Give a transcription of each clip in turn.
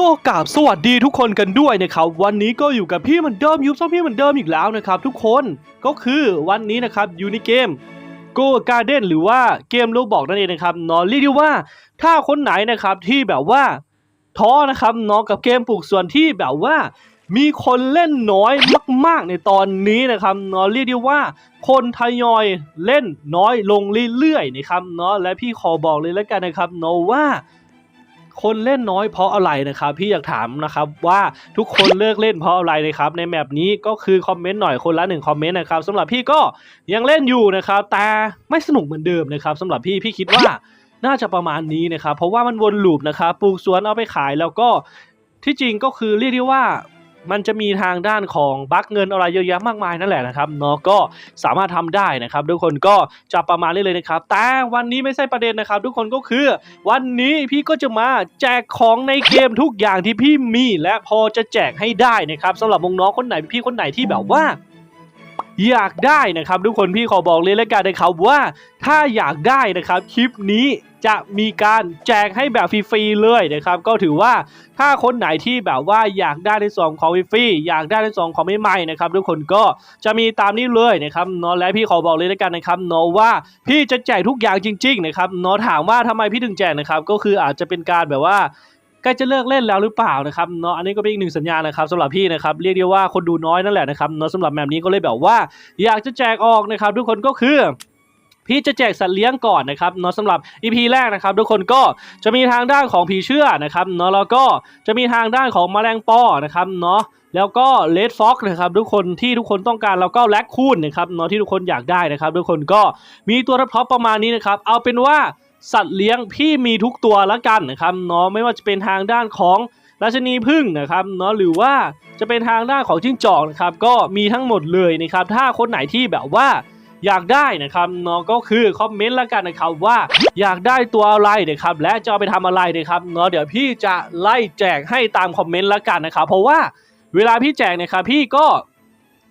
ก็กราบสวัสดีทุกคนกันด้วยนะครับ วันนี้ก็อยู่กับพี่เหมือนเดิมยุบซ่อมพี่เหมือนเดิมอีกแล้วนะครับ ทุกคนก็คือวันนี้นะครับอยู่ในเกม Go Garden หรือว่าเกมโลบอกนั่นเองนะครับนอะเรียกได้ว่าถ้าคนไหนนะครับที่แบบว่าท้อนะครับเนอะกับเกมปลูกสวนที่แบบว่า มีคนเล่นน้อยมาก ๆ ในตอนนี้นะครับเนาะเรียกได้ว่าคนทยอยเล่นน้อยลงเรื่อยๆนะครับเนาะและพี่ขอบอกเลยแล้วกันนะครับเนาะว่า คนเล่นน้อยเพราะอะไรนะครับพี่อยากถามนะครับว่าทุกคนเลิกเล่นเพราะอะไรนะครับในแมปนี้ก็คือคอมเมนต์หน่อยคนละหนึ่งคอมเมนต์นะครับสำหรับพี่ก็ยังเล่นอยู่นะครับแต่ไม่สนุกเหมือนเดิมนะครับสำหรับพี่พี่คิดว่าน่าจะประมาณนี้นะครับเพราะว่ามันวนลูปนะครับปลูกสวนเอาไปขายแล้วก็ที่จริงก็คือเรียกได้ว่า มันจะมีทางด้านของบัคเงินอะไรเยอะแยะมากมายนั่นแหละนะครับเนาะก็สามารถทำได้นะครับ ทุกคนก็จะประมาณนี้เลยนะครับ แต่วันนี้ไม่ใช่ประเด็นนะครับ ทุกคนก็คือ วันนี้พี่ก็จะมาแจกของในเกมทุกอย่างที่พี่มีและพอจะแจกให้ได้นะครับสำหรับน้องคนไหนพี่คนไหนที่แบบว่า อยากได้นะครับ ทุกคนพี่ขอบอกเลยแล้วกันนะครับว่าถ้าอยากได้นะครับคลิปนี้จะมีการแจกให้แบบฟรีๆเลยนะครับ ก็ถือว่าถ้าคนไหนที่แบบว่าอยากได้ในส่วนของฟรีอยากได้ในส่วนของใหม่ๆนะครับ ทุกคนก็จะมีตามนี้เลยนะครับเนาะและพี่ขอบอกเลยแล้วกันนะครับเนาะว่าพี่จะแจกทุกอย่างจริง ๆ นะครับเนาะถามว่าทำไมพี่ถึงแจกนะครับ ก็คืออาจจะเป็นการแบบว่า ใกล้จะเลิกเล่นแล้วหรือเปล่านะครับเนาะอันนี้ก็เป็นอีกหนึ่งสัญญาณนะครับสำหรับพี่นะครับเรียกได้ว่าคนดูน้อยนั่นแหละนะครับเนาะสำหรับแบบนี้ก็เลยแบบว่า อยากจะแจกออกนะครับทุกคนก็คือพี่จะแจกสัตว์เลี้ยงก่อนนะครับเนาะสำหรับ EP แรกนะครับ ทุกคนก็จะมีทางด้านของผีเชื่อนะครับเนาะแล้วก็จะมีทางด้านของแมลงปอนะครับเนาะแล้วก็เลดฟ็อกนะครับทุกคนที่ทุกคนต้องการแล้วก็แลคคูนนะครับเนาะที่ทุกคนอยากได้นะครับ ทุกคนก็มีตัวท็อปประมาณนี้นะครับ เอาเป็นว่า สัตว์เลี้ยงพี่มีทุกตัวละกันนะครับเนาะไม่ว่าจะเป็นทางด้านของราชนีพึ่งนะครับเนาะหรือว่าจะเป็นทางด้านของจิ้งจอกนะครับก็มีทั้งหมดเลยนะครับถ้าคนไหนที่แบบว่าอยากได้นะครับเนาะก็คือคอมเมนต์แล้วกันนะครับว่าอยากได้ตัวอะไรนะครับและจะไปทำอะไรนะครับเนาะเดี๋ยวพี่จะไล่แจกให้ตามคอมเมนต์แล้วกันนะครับเพราะว่าเวลาพี่แจกนะครับพี่ก็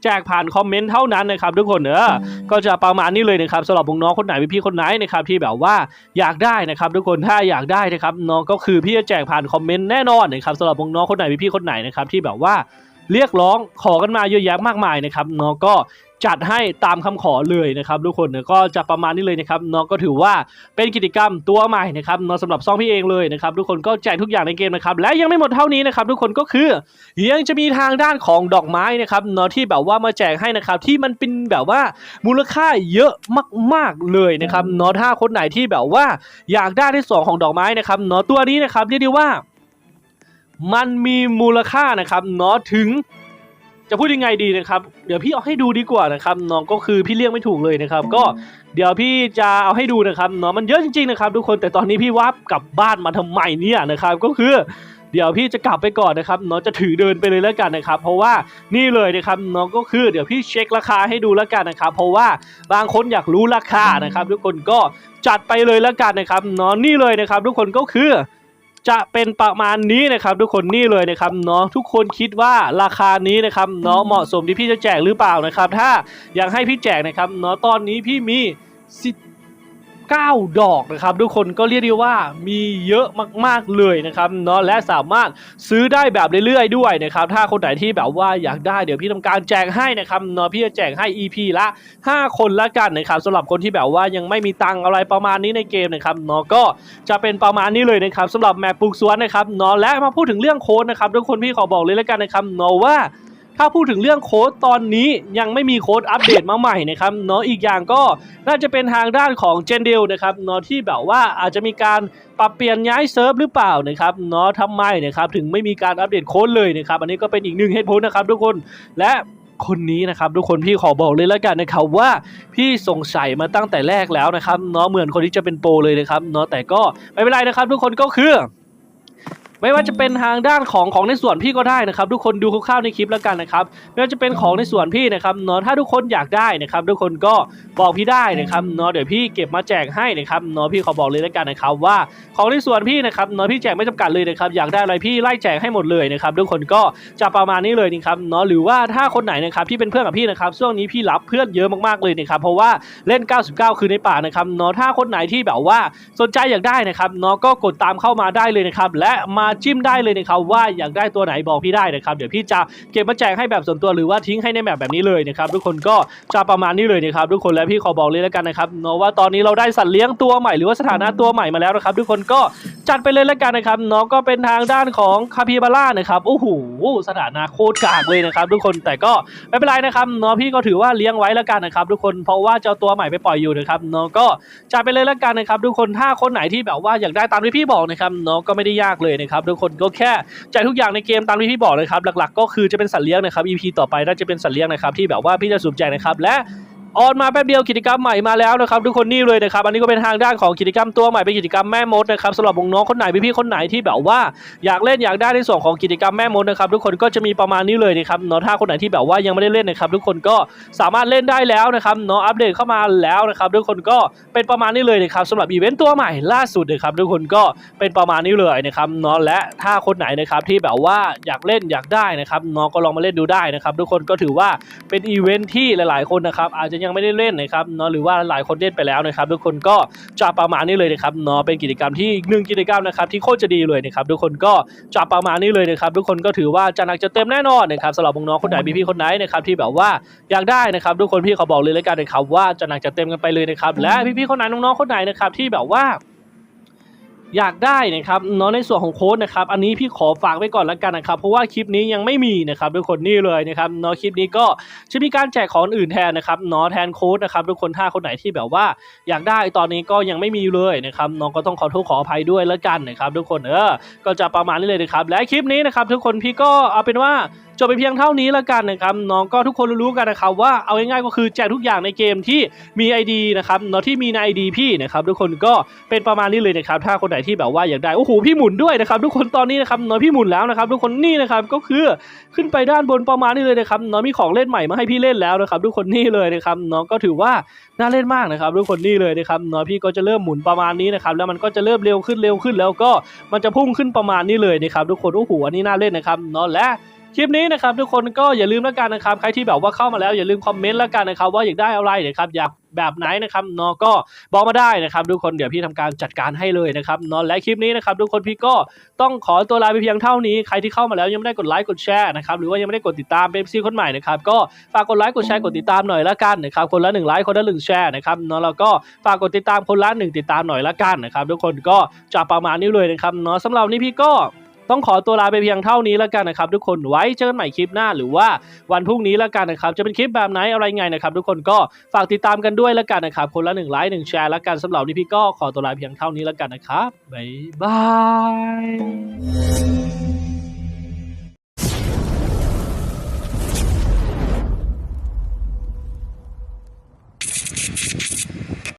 แจกผ่านคอมเมนต์เท่านั้นนะครับทุกคนเนอะก็จะประมาณนี้เลยนะครับสำหรับน้องคนไหนพี่คนไหนนะครับที่แบบว่าอยากได้นะครับทุกคนถ้าอยากได้นะครับน้องก็คือพี่จะแจกผ่านคอมเมนต์แน่นอนนะครับสำหรับน้องคนไหนพี่คนไหนนะครับที่แบบว่า เรียกร้องขอกันมาเยอะแยะมากมายนะครับเนาะก็จัดให้ตามคำขอเลยนะครับทุกคนเนี่ยก็จะประมาณนี้เลยนะครับเนาะก็ถือว่าเป็นกิจกรรมตัวใหม่นะครับเนาะสำหรับซ่องพี่เองเลยนะครับทุกคนก็แจกทุกอย่างในเกมนะครับและยังไม่หมดเท่านี้นะครับทุกคนก็คือยังจะมีทางด้านของดอกไม้นะครับเนาะที่แบบว่ามาแจกให้นะครับที่มันเป็นแบบว่ามูลค่าเยอะมาก ๆเลยนะครับเนาะถ้าคนไหนที่แบบว่าอยากได้ในส่วนของดอกไม้นะครับเนาะตัวนี้นะครับเรียกได้ว่า มันมีมูลค่านะครับเนาะถึง จะพูดยังไงดีนะครับ เดี๋ยวพี่เอาให้ดูดีกว่านะครับน้องก็คือพี่เรียกไม่ถูกเลยนะครับ ก็เดี๋ยวพี่จะเอาให้ดูนะครับเนาะมันเยอะจริงๆนะครับ ทุกคนแต่ตอนนี้พี่วับกลับบ้านมาทำไมเนี่ยนะครับ ก็คือเดี๋ยวพี่จะกลับไปก่อนนะครับเนาะจะถือเดินไปเลยแล้วกันนะครับ เพราะว่านี่เลยนะครับน้องก็คือเดี๋ยวพี่เช็คราคาให้ดูแล้วกันนะครับ เพราะว่าบางคนอยากรู้ราคานะครับ ทุกคนก็จัดไปเลยแล้วกันนะครับเนาะนี่เลยนะครับ ทุกคนก็คือ จะเป็นประมาณนี้นะครับ ทุกคนนี่เลยนะครับเนาะทุกคนคิดว่าราคานี้นะครับเนาะเหมาะสมที่พี่จะแจกหรือเปล่านะครับ ถ้าอยากให้พี่แจกนะครับเนาะตอนนี้พี่มีสิบ 9 ดอกนะครับ ทุกคนก็เรียกได้ว่ามีเยอะมากๆเลยนะครับเนาะและสามารถซื้อได้แบบเรื่อยๆด้วยนะครับ ถ้าคนไหนที่แบบว่าอยากได้เดี๋ยวพี่ทำการแจกให้นะครับเนาะพี่จะแจกให้ EP ละ 5 คนละกันนะครับสำหรับคนที่แบบว่ายังไม่มีตังอะไรประมาณนี้ในเกมนะครับเนาะก็จะเป็นประมาณนี้เลยนะครับสำหรับแมปปลูกสวนนะครับเนาะและมาพูดถึงเรื่องโค้ดนะครับทุกคนพี่ขอบอกเลยแล้วกันนะครับเนาะว่า ถ้าพูดถึงเรื่องโค้ดตอนนี้ยังไม่มีโค้ดอัปเดตมาใหม่นะครับเนาะอีกอย่างก็น่าจะเป็นทางด้านของเจนเดลนะครับเนาะที่แบบว่าอาจจะมีการปรับเปลี่ยนย้ายเซิร์ฟหรือเปล่านะครับเนาะทำไมนะครับถึงไม่มีการอัปเดตโค้ดเลยนะครับอันนี้ก็เป็นอีกหนึ่งเหตุผลนะครับทุกคนและคนนี้นะครับทุกคนพี่ขอบอกเลยแล้วกันนะครับว่าพี่สงสัยมาตั้งแต่แรกแล้วนะครับเนาะเหมือนคนที่จะเป็นโปรเลยนะครับเนาะแต่ก็ไม่เป็นไรนะครับทุกคนก็คือ ไม่ว่าจะเป็นทางด้านของของในส่วนพี่ก็ได้นะครับ ทุกคนดูคร่าวๆในคลิปแล้วกันนะครับไม่ว่าจะเป็นของในส่วนพี่นะครับเนาะถ้าทุกคนอยากได้นะครับ ทุกคนก็บอกพี่ได้นะครับเนาะเดี๋ยวพี่เก็บมาแจกให้นะครับเนาะพี่ขอบอกเลยแล้วกันนะครับ ว่าของในส่วนพี่นะครับเนาะพี่แจกไม่จำกัดเลยนะครับอยากได้อะไรพี่ไล่แจกให้หมดเลยนะครับ ทุกคนก็จะประมาณนี้เลยนะครับเนาะหรือว่าถ้าคนไหนนะครับที่เป็นเพื่อนกับพี่นะครับช่วงนี้พี่รับเพื่อนเยอะมากๆเลยนะครับเพราะว่าเล่น 99 คือในป่านะครับเนาะถ้าคนไหนที่แบบว่าสนใจอยากได้นะครับเนาะก็กดตามเข้ามาได้เลยนะครับและมาจิ้มได้เลยนะครับว่าอยากได้ตัวไหนบอกพี่ได้นะครับเดี๋ยวพี่จะเก็บมาแจกให้แบบส่วนตัวหรือว่าทิ้งให้ในแบบแบบนี้เลยนะครับทุกคนก็จะประมาณนี้เลยนะครับทุกคนและพี่ขอบอกเลยแล้วกันนะครับเนาะว่าตอนนี้เราได้สัตว์เลี้ยงตัวใหม่หรือว่าสถานะตัวใหม่มาแล้วนะครับทุกคนก็จัดไปเลยแล้วกันนะครับเนาะก็เป็นทางด้านของคาปิบาร่านะครับโอ้โหสถานะโคตรกากเลยนะครับทุกคนแต่ก็ไม่เป็นไรนะครับเนาะพี่ก็ถือว่าเลี้ยงไว้แล้วกันนะครับทุกคนเพราะว่าเจ้าตัวใหม่ไปปล่อยอยู่นะครับเนาะก็จัดไปเลยแล้วกันนะครับทุกคนถ้าคนไหนที่แบบว่าอยากได้ตามที่พี่บอกนะครับเนาะก็ไม่ได้ยากเลยนะครับทุกคนก็แค่จ่ายทุกอย่างในเกมตามที่พี่บอกเลยครับหลักๆ ก็คือจะเป็นสัตว์เลี้ยงนะครับ EP ต่อไปน่าจะเป็นสัตว์เลี้ยงนะครับที่แบบว่าพี่จะสุ่มแจกนะครับและ ออนมาแป๊บเดียวกิจกรรมใหม่มาแล้วนะครับทุกคนนี่เลยนะครับอันนี้ก็เป็นทางด้านของกิจกรรมตัวใหม่เป็นกิจกรรมแม่มดนะครับสำหรับน้องคนไหนพี่ๆคนไหนที่แบบว่าอยากเล่นอยากได้ในส่วนของกิจกรรมแม่มดนะครับทุกคนก็จะมีประมาณนี้เลยนะครับเนาะถ้าคนไหนที่แบบว่ายังไม่ได้เล่นนะครับทุกคนก็สามารถเล่นได้แล้วนะครับเนาะอัปเดตเข้ามาแล้วนะครับทุกคนก็เป็นประมาณนี้เลยนะครับสำหรับอีเวนต์ตัวใหม่ล่าสุดนะครับทุกคนก็เป็นประมาณนี้เลยนะครับเนาะและถ้าคนไหนนะครับที่แบบว่าอยากเล่นอยากได้นะครับเนาะก็ลองมาเล่นดูได้นะครับทุกคนก็ถือว่าเป็นอีเวนท์ที่หลาย ๆคนนะครับอาจจะยังไม่ได้เล่นนะครับเนาะหรือว่าหลายคนเล่นไปแล้วนะครับ ทุกคนก็จะประมาณนี้เลยนะครับเนาะเป็นกิจกรรมที่อีกหนึ่งกิจกรรมนะครับที่โคตรจะดีเลยนะครับทุกคนก็จะประมาณนี้เลยนะครับทุกคนก็ถือว่าจะหนักจะเต็มแน่นอนนะครับสำหรับน้องๆคนไหนพี่ๆคนไหนนะครับที่แบบว่าอยากได้นะครับทุกคนพี่เขาบอกเลยแล้วกันนะครับว่าจะหนักจะเต็มกันไปเลยนะครับและพี่ๆคนไหนน้องๆคนไหนนะครับที่แบบว่า อยากได้นะครับเนาะในส่วนของโค้ดนะครับอันนี้พี่ขอฝากไว้ก่อนแล้วกันนะครับเพราะว่าคลิปนี้ยังไม่มีนะครับทุกคนนี่เลยนะครับเนาะคลิปนี้ก็จะมีการแจกของอื่นแทนนะครับเนาะแทนโค้ดนะครับทุกคนถ้าคนไหนที่แบบว่า อยากได้ตอนนี้ก็ยังไม่มีเลยนะครับน้องก็ต้องขอโทษขออภัยด้วยแล้วกันนะครับทุกคนเออก็จะประมาณนี้เลยนะครับและคลิปนี้นะครับทุกคนพี่ก็เอาเป็นว่า จบไปเพียงเท่านี้แล้วกันนะครับน้องก็ทุกคนรู้ๆกันนะครับว่าเอาง่ายๆก็คือแจกทุกอย่างในเกมที่มี ID นะครับเนาะที่มีใน ID พี่นะครับทุกคนก็เป็นประมาณนี้เลยนะครับถ้าคนไหนที่แบบว่าอยากได้โอ้โหพี่หมุนด้วยนะครับทุกคนตอนนี้นะครับเนาะพี่หมุนแล้วนะครับทุกคนนี่นะครับก็คือขึ้นไปด้านบนประมาณนี้เลยนะครับเนาะมีของเล่นใหม่มาให้พี่เล่นแล้วนะครับทุกคนนี่เลยนะครับเนาะก็ถือว่าน่าเล่นมากนะครับทุกคนนี่เลยนะครับเนาะพี่ก็จะเริ่มหมุนประมาณนี้นะครับแล้วมันก็จะเริ่มเร็วขึ้นเร็วขึ้นแล้วก็มันจะพุ่งขึ้นประมาณนี้เลยนะครับทุกคนโอ้โหอันนี้น่าเล่นนะครับเนาะและ คลิปนี้นะครับทุกคนก็อย่าลืมแล้วกันนะครับใครที่แบบว่าเข้ามาแล้วอย่าลืมคอมเมนต์แล้วกันนะครับว่าอยากได้อะไรนะครับอยากแบบไหนนะครับเนาะก็บอกมาได้นะครับ ทุกคนเดี๋ยวพี่ทำการจัดการให้เลยนะครับเนาะและคลิปนี้นะครับทุกคนพี่ก็ต้องขอตัวลาไปเพียงเท่านี้ใครที่เข้ามาแล้วยังไม่ได้กดไลค์กดแชร์นะครับหรือว่ายังไม่ได้กดติดตามเป็นซีคนใหม่นะครับก็ฝากกดไลค์กดแชร์กดติดตามหน่อยละกันนะครับคนละหนึ่งไลค์คนละหนึ่งแชร์นะครับเนาะแล้วก็ฝากกดติดตามคนละหนึ่งติดตามหน่อยละกันนะครับทุกคนก็จะประมาณนี้เลยนะครับเนาะสำหรับนี้พี่ก็ ต้องขอตัวลาไปเพียงเท่านี้แล้วกันนะครับทุกคนไว้เจอกันใหม่คลิปหน้าหรือว่าวันพรุ่งนี้แล้วกันนะครับจะเป็นคลิปแบบไหนอะไรไงนะครับทุกคนก็ฝากติดตามกันด้วยแล้วกันนะครับคนละหนึ่งไลค์หนึ่งแชร์แล้วกันสำหรับนนี้พี่ก็ขอตัวลาเพียงเท่านี้แล้วกันนะครับบ๊ายบาย